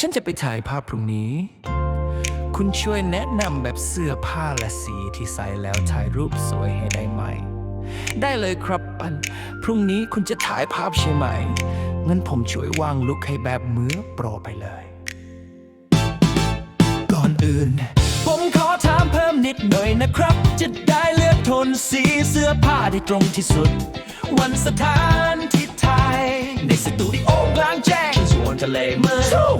ฉันจะไปถ่ายภาพพรุ่งนี้ คุณช่วยแนะนำแบบเสื้อผ้าและสีที่ใส่แล้วถ่ายรูปสวยให้ได้ไหม ได้เลยครับปัน พรุ่งนี้คุณจะถ่ายภาพใช่ไหม งั้นผมช่วยวางลุคให้แบบมือโปรไปเลย ก่อนอื่น ผมขอถามเพิ่มนิดหน่อยนะครับ จะได้เลือกโทนสีเสื้อผ้าได้ตรงที่สุด วันสถานที่ไทยในสตูดิโอ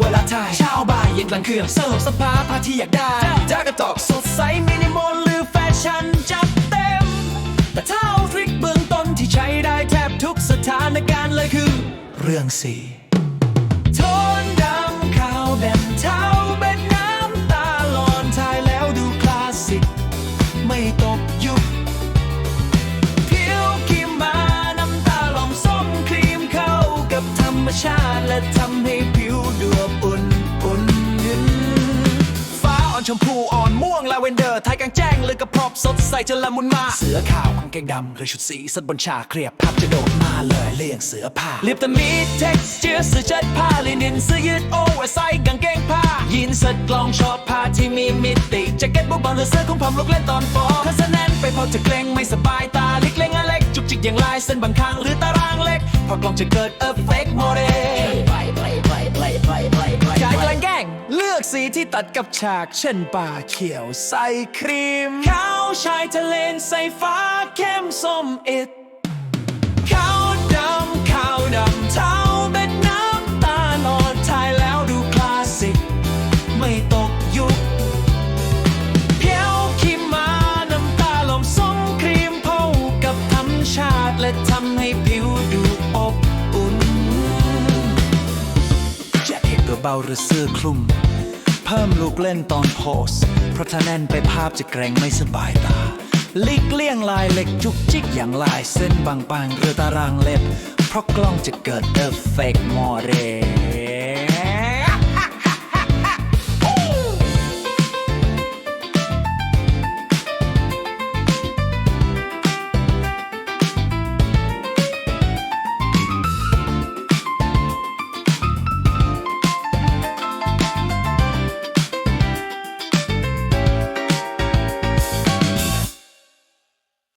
เวลาถ่ายเช้าบ่ายเย็นกลางคืนเสิร์ฟสภาพาที่อยากได้จากกระจอกสดใสมินิมอลหรือแฟชั่นจัดเต็ม แต่ถ้าเอาทริคเบื้องต้นที่ใช้ได้แทบทุกสถานการณ์เลยคือ เรื่องสี ชมพูอ่อนม่วงลาเวนเดอร์ไทยกลางแจ้งเลยกระพรอบสดใสจนละมุนมา เสือขาวกางเกงดำหรือชุดสีสัดบนชาเครียบภาพจะโดดมาเลยเลี่ยงเสือผ้าเรียบแต่มี texture เสื้อเชิ้ตผ้าลินินเสื้อยืดโอเวอร์ไซส์กางเกงผ้ายีนส์เสื้อกลองชอบผ้าที่มีมิติแจ็คเก็ตบุบบอลหรือเสื้อคลุมผมลุกเล่นตอนฟอร์คาสแนนไปพอจะเกรงไม่สบายตาลิกเล็งอเล็กจุกจิกอย่างลายเส้นบางข้างหรือตารางเล็กพอกลองจะเกิดเอฟเฟกต์โมเดล ที่ตัดกับฉาก เช่นป่าเขียวใส่ครีม ขาวชายทะเลนใส่ฟ้าเข้มส้มอิดขาวดำขาวดำเทาเป็นน้ำตาลอดถ่ายแล้วดูคลาสสิก ไม่ตกยุคเพียวขีมาน้ำตาลมส้มครีมเข้ากับธรรมชาติและทำให้ผิวดูอบอุ่นแจ็คเก็ตตัวเบาหรือเสื้อคลุม เพิ่มลูกเล่นตอนโพส เพราะถ้าแน่นไปภาพจะเกรงไม่สบายตาลีกเลี่ยงลายเล็กจุกจิกอย่างลายเส้นบางๆหรือตารางเล็บ เพราะกล้องจะเกิดเอฟเฟกต์โมเร